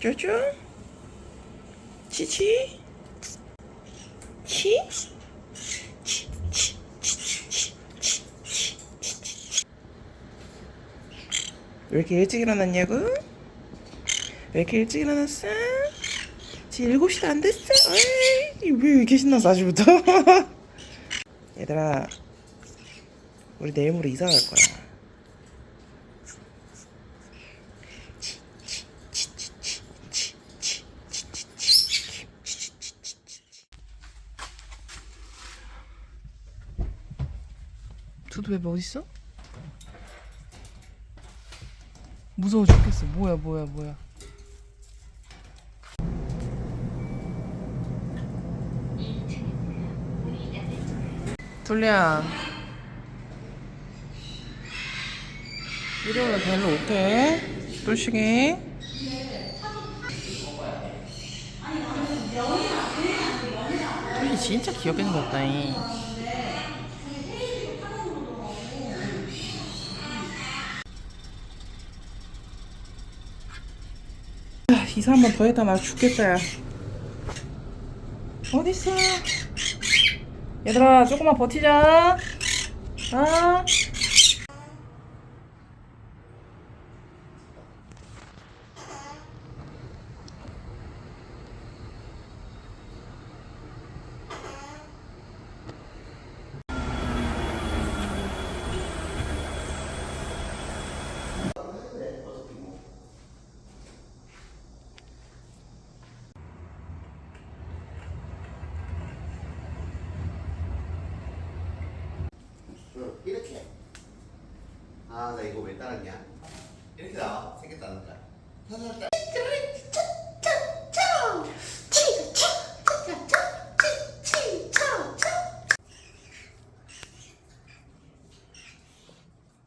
쪼쪼 치치 치 왜 이렇게 일찍 일어났냐고? 왜 이렇게 일찍 일어났어? 지금 7시도 안 됐어? 에이, 왜 이렇게 신났어 아직부터? 얘들아 우리 내일 모레 이사 갈 거야 두두베베 어딨어? 무서워 죽겠어. 뭐야 뭐야 뭐야. 둘리야. 일요일에 별로 올게 똘시기. 똘시 진짜 귀엽게 생겼다잉 이사 한 번더 했다 나 죽겠다 야. 어딨어? 얘들아 조금만 버티자. 아 응, 이렇게. 아, 나 이거 왜 따랐냐? 이렇게 나와. 생겼다니까. 살살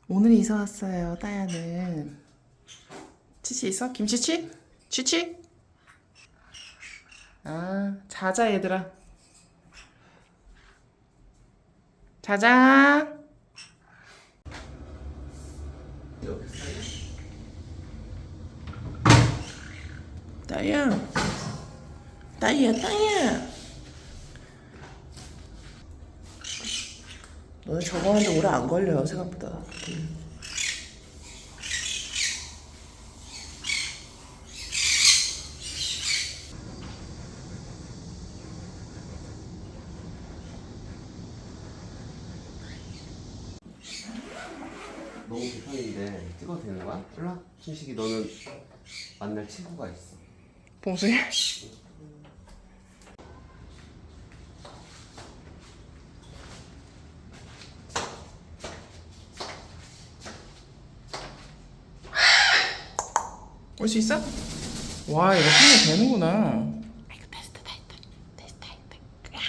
오늘 이사 왔어요 따야는 치치 있어? 김치치? 치치? 아 자자 얘들아 자자 이렇게 사이. 따야 따야 따야 너는 저거 하는데 오래 안 걸려 생각보다 너무 불편인데 찍어도 되는 거야? 일로와. 준식이 너는 만날 친구가 있어. 봉수야 올수 있어? 와 이거 하면 되는구나. 아이고 됐다 됐다. 됐다 됐다.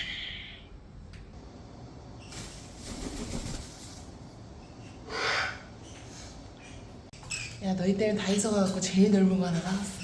야 너희 때문에 다 있어가지고 제일 넓은 거 하나 나왔어